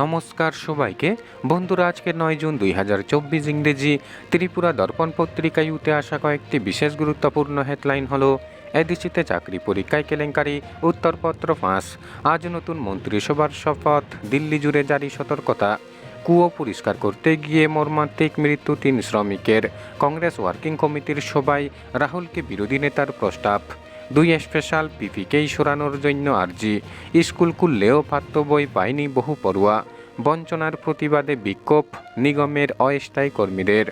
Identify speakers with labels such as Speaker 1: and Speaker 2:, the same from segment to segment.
Speaker 1: নমস্কার সবাইকে। বন্ধুরা, আজকে নয় জুন দুই হাজার চব্বিশ ইংরেজি ত্রিপুরা দর্পণ পত্রিকায় উঠে আসা কয়েকটি বিশেষ গুরুত্বপূর্ণ হেডলাইন হলো, এডিসিতে চাকরি পরীক্ষায় কেলেঙ্কারি, উত্তরপত্র ফাঁস, আজ নতুন মন্ত্রিসভার শপথ, দিল্লি জুড়ে জারি সতর্কতা, কুয়ো পরিষ্কার করতে গিয়ে মর্মান্তিক মৃত্যু তিন শ্রমিকের, কংগ্রেস ওয়ার্কিং কমিটির সভায় রাহুলকে বিরোধী নেতার প্রস্তাব। দুই স্পেশাল পিপিকেই সরানোর জন্য আর্জি। স্কুল খুললেও পাঠ্য বই পায়নি বহু পড়ুয়া। বঞ্চনার প্রতিবাদে বিক্ষোভ, নিগমের অস্থায়ী কর্মীদের।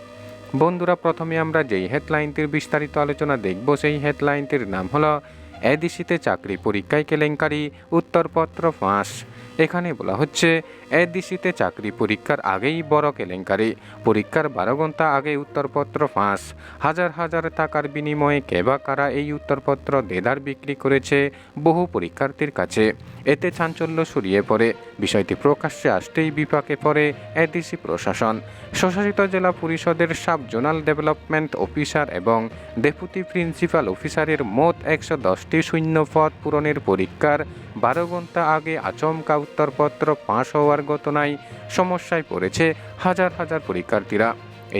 Speaker 1: বন্ধুরা, প্রথমে আমরা যেই হেডলাইনটির বিস্তারিত আলোচনা দেখব, সেই হেডলাইনটির নাম হলো এডিসিতে চাকরি পরীক্ষায় কেলেঙ্কারি, উত্তরপত্র ফাঁস। এখানে বলা হচ্ছে, এডিসিতে চাকরি পরীক্ষার আগেই বড় কেলেঙ্কারি। পরীক্ষার বারো ঘণ্টা আগে উত্তরপত্র ফাঁস। হাজার হাজার টাকার বিনিময়ে কেবা কারা এই উত্তরপত্র দেদার বিক্রি করেছে বহু পরীক্ষার্থীর কাছে। এতে চাঞ্চল্য সরিয়ে পড়ে। বিষয়টি প্রকাশ্যে আসতেই বিপাকে পড়ে এডিসি প্রশাসন। স্বশাসিত জেলা পরিষদের সাব জোনাল ডেভেলপমেন্ট অফিসার এবং ডেপুটি প্রিন্সিপাল অফিসারের মোট একশো দশটি শূন্য পদ পূরণের পরীক্ষার বারো ঘণ্টা আগে আচমকা উত্তরপত্র পাশ হওয়ার ঘটনায় সমস্যায় পড়েছে হাজার হাজার পরীক্ষার্থীরা।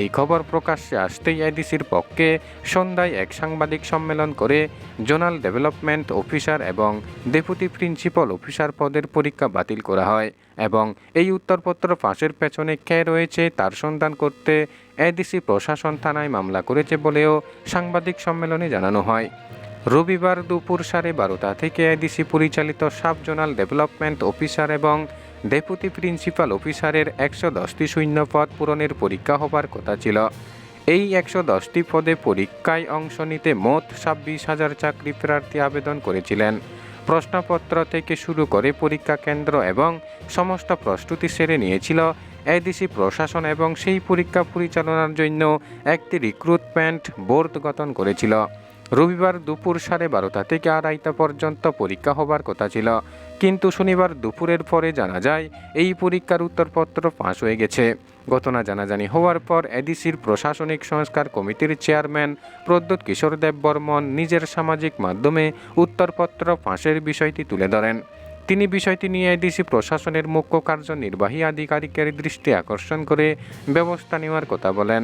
Speaker 1: এই খবর প্রকাশ্যে আসতেই এডিসির পক্ষে সন্ধ্যায় এক সাংবাদিক সম্মেলন করে জোনাল ডেভেলপমেন্ট অফিসার এবং ডেপুটি প্রিন্সিপাল অফিসার পদের পরীক্ষা বাতিল করা হয় এবং এই উত্তরপত্র ফাঁসের পেছনে কে রয়েছে তার সন্ধান করতে এডিসি প্রশাসন থানায় মামলা করেছে বলেও সাংবাদিক সম্মেলনে জানানো হয়। রবিবার দুপুর সাড়ে বারোটা থেকে এডিসি পরিচালিত সাব জোনাল ডেভেলপমেন্ট অফিসার এবং ডেপুটি প্রিন্সিপাল অফিসারের একশো দশটি শূন্য পদ পূরণের পরীক্ষা হবার কথা ছিল। এই একশো দশটি পদে পরীক্ষায় অংশ নিতে মোট ছাব্বিশ হাজার চাকরি প্রার্থী আবেদন করেছিলেন। প্রশ্নপত্র থেকে শুরু করে পরীক্ষা কেন্দ্র এবং সমস্ত প্রস্তুতি সেরে নিয়েছিল এডিসি প্রশাসন এবং সেই পরীক্ষা পরিচালনার জন্য একটি রিক্রুটমেন্ট বোর্ড গঠন করেছিল। রবিবার দুপুর সাড়ে বারোটা থেকে আড়াইটা পর্যন্ত পরীক্ষা হবার কথা ছিল। কিন্তু শনিবার দুপুরের পরে জানা যায়, এই পরীক্ষার উত্তরপত্র ফাঁস হয়ে গেছে। ঘটনা জানাজানি হওয়ার পর এডিসির প্রশাসনিক সংস্কার কমিটির চেয়ারম্যান প্রদ্যুৎ কিশোর দেব বর্মন নিজের সামাজিক মাধ্যমে উত্তরপত্র ফাঁসের বিষয়টি তুলে ধরেন। তিনি বিষয়টি নিয়ে এডিসি প্রশাসনের মুখ্য কার্যনির্বাহী আধিকারিকের দৃষ্টি আকর্ষণ করে ব্যবস্থা নেওয়ার কথা বলেন।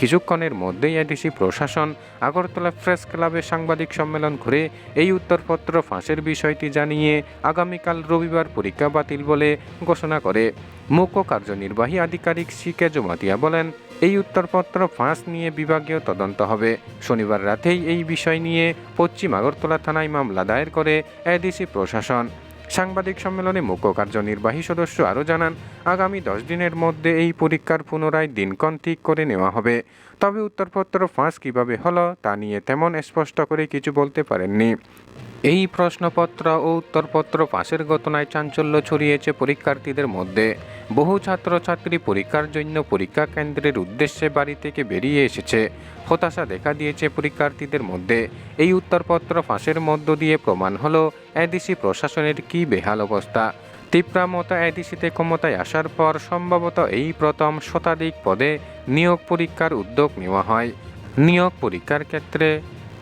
Speaker 1: কিছুক্ষণের মধ্যেই এডিসি প্রশাসন আগরতলা প্রেস ক্লাবে সাংবাদিক সম্মেলন করে এই উত্তরপত্র ফাঁসের বিষয়টি জানিয়ে আগামীকাল রবিবার পরীক্ষা বাতিল বলে ঘোষণা করে। মুখ্য কার্যনির্বাহী আধিকারিক সিকে জমাতিয়া বলেন, এই উত্তরপত্র ফাঁস নিয়ে বিভাগীয় তদন্ত হবে। শনিবার রাতেই এই বিষয় নিয়ে পশ্চিম আগরতলা থানায় মামলা দায়ের করে এডিসি প্রশাসন। সাংবাদিক সম্মেলনে মুখ্য কার্যনির্বাহী সদস্য আরও জানান, আগামী দশ দিনের মধ্যে এই পরীক্ষার পুনরায় দিনক্ষণ ঠিক করে নেওয়া হবে। তবে উত্তরপত্র ফাঁস কীভাবে হলো তা নিয়ে তেমন স্পষ্ট করে কিছু বলতে পারেননি। এই প্রশ্নপত্র ও উত্তরপত্র পাশের ঘটনায় চাঞ্চল্য ছড়িয়েছে পরীক্ষার্থীদের মধ্যে। বহু ছাত্রছাত্রী পরীক্ষার জন্য পরীক্ষা কেন্দ্রের উদ্দেশ্যে বাড়ি থেকে বেরিয়ে এসেছে। হতাশা দেখা দিয়েছে পরীক্ষার্থীদের মধ্যে। এই উত্তরপত্র ফাঁসের মধ্য দিয়ে প্রমাণ হলো এডিসি প্রশাসনের কী বেহাল অবস্থা। তীব্রামতা এডিসিতে ক্ষমতায় আসার পর সম্ভবত এই প্রথম শতাধিক পদে নিয়োগ পরীক্ষার উদ্যোগ নেওয়া হয়। নিয়োগ পরীক্ষার ক্ষেত্রে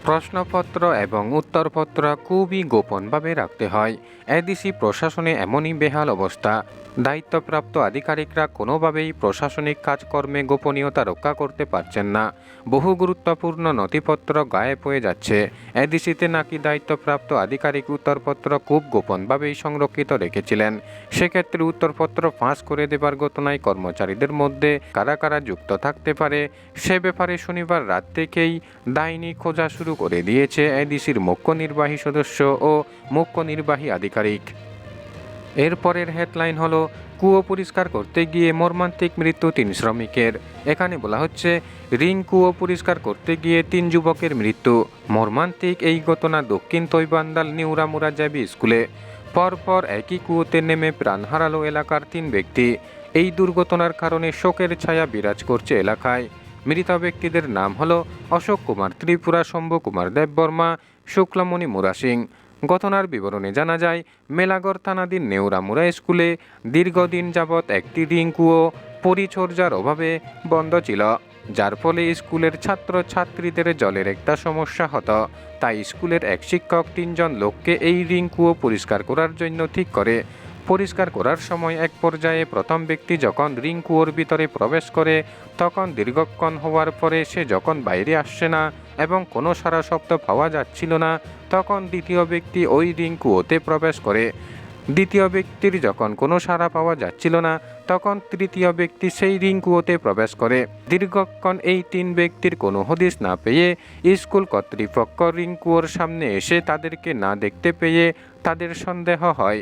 Speaker 1: প্রশ্নপত্র এবং উত্তরপত্র খুবই গোপনভাবে রাখতে হয়। এডিসি প্রশাসনে এমনই বেহাল অবস্থা দায়িত্বপ্রাপ্ত আধিকারিকরা কোনোভাবেই প্রশাসনিক কাজকর্মে গোপনীয়তা রক্ষা করতে পারছেন না। বহু গুরুত্বপূর্ণ নথিপত্র গায়েব হয়ে যাচ্ছে। এডিসিতে নাকি দায়িত্বপ্রাপ্ত আধিকারিক উত্তরপত্র খুব গোপনভাবেই সংরক্ষিত রেখেছিলেন। সেক্ষেত্রে উত্তরপত্র ফাঁস করে দেবার ঘটনায় কর্মচারীদের মধ্যে কারা কারা যুক্ত থাকতে পারে, সে ব্যাপারে শনিবার রাত থেকেই দায়নি খোঁজা শুরু করে দিয়েছে এডিসির মুখ্য নির্বাহী সদস্য ও মুখ্য নির্বাহী আধিকারিক। এরপরের হেডলাইন হলো, কুয়ো পরিষ্কার করতে গিয়ে মর্মান্তিক মৃত্যু তিন শ্রমিকের। এখানে বলা হচ্ছে, রিং কুয়ো পরিষ্কার করতে গিয়ে তিন যুবকের মৃত্যু। মর্মান্তিক এই ঘটনা দক্ষিণ তৈবান্দাল নিউরামুরা যাবি স্কুলে। পরপর একই কুয়োতে নেমে প্রাণ হারালো এলাকার তিন ব্যক্তি। এই দুর্ঘটনার কারণে শোকের ছায়া বিরাজ করছে এলাকায়। মৃত ব্যক্তিদের নাম হলো অশোক কুমার ত্রিপুরা, শম্ভু কুমার দেববর্মা, শুক্লামণি মুরা সিং। ঘটনার বিবরণে জানা যায়, মেলাগড় থানাধীন নেউরামুড়া স্কুলে দীর্ঘদিন যাবৎ একটি রিং কুয়ো পরিচর্যার অভাবে বন্ধ ছিল, যার ফলে স্কুলের ছাত্র ছাত্রীদের জলের একটা সমস্যা হতো। তাই স্কুলের এক শিক্ষক তিনজন লোককে এই রিঙ্কুও পরিষ্কার করার জন্য ঠিক করে পরিষ্কার করার সময় এক পর্যায়ে প্রথম ব্যক্তি যখন রিং কুয়োর ভিতরে প্রবেশ করে, তখন দীর্ঘক্ষণ হওয়ার পরে সে যখন বাইরে আসছে না এবং কোনো সারা শব্দ পাওয়া যাচ্ছিল না, তখন দ্বিতীয় ব্যক্তি ওই রিং কুয়োতে প্রবেশ করে। দ্বিতীয় ব্যক্তির যখন কোনো সাড়া পাওয়া যাচ্ছিল না, তখন তৃতীয় ব্যক্তি সেই রিং কুয়োতে প্রবেশ করে। দীর্ঘক্ষণ এই তিন ব্যক্তির কোনো হদিস না পেয়ে, স্কুল কর্তৃপক্ষ রিং কুয়োর সামনে এসে তাদেরকে না দেখতে পেয়ে তাদের সন্দেহ হয়।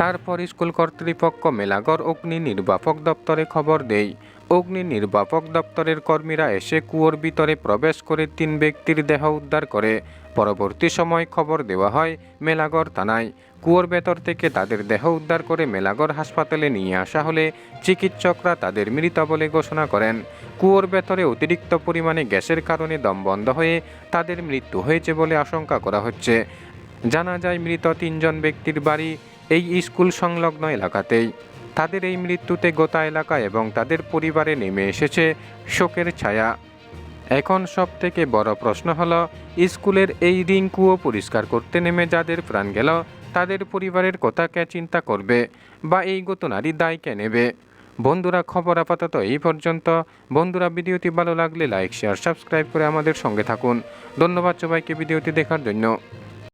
Speaker 1: তারপর স্কুল কর্তৃপক্ষ মেলাগড় অগ্নি নির্বাপক দপ্তরে খবর দেয়। অগ্নি নির্বাপক দপ্তরের কর্মীরা এসে কুয়োর ভিতরে প্রবেশ করে তিন ব্যক্তির দেহ উদ্ধার করে। পরবর্তী সময় খবর দেওয়া হয় মেলাগড় থানায়। কুয়োর ভেতর থেকে তাদের দেহ উদ্ধার করে মেলাগড় হাসপাতালে নিয়ে আসা হলে চিকিৎসকরা তাদের মৃত বলে ঘোষণা করেন। কুয়োর ভেতরে অতিরিক্ত পরিমাণে গ্যাসের কারণে দম বন্ধ হয়ে তাদের মৃত্যু হয়েছে বলে আশঙ্কা করা হচ্ছে। জানা যায়, মৃত তিনজন ব্যক্তির বাড়ি এই স্কুল সংলগ্ন এলাকাতেই। তাদের এই মৃত্যুতে গোটা এলাকা এবং তাদের পরিবারে নেমে এসেছে শোকের ছায়া। এখন সব থেকে বড় প্রশ্ন হলো, স্কুলের এই রিং কুয়ো পরিষ্কার করতে নেমে যাদের প্রাণ গেল, তাদের পরিবারের কথা কে চিন্তা করবে বা এই ঘটনারই দায় কে নেবে? বন্ধুরা, খবর আপাতত এই পর্যন্ত। বন্ধুরা, ভিডিওটি ভালো লাগলে লাইক, শেয়ার, সাবস্ক্রাইব করে আমাদের সঙ্গে থাকুন। ধন্যবাদ সবাইকে ভিডিওটি দেখার জন্য।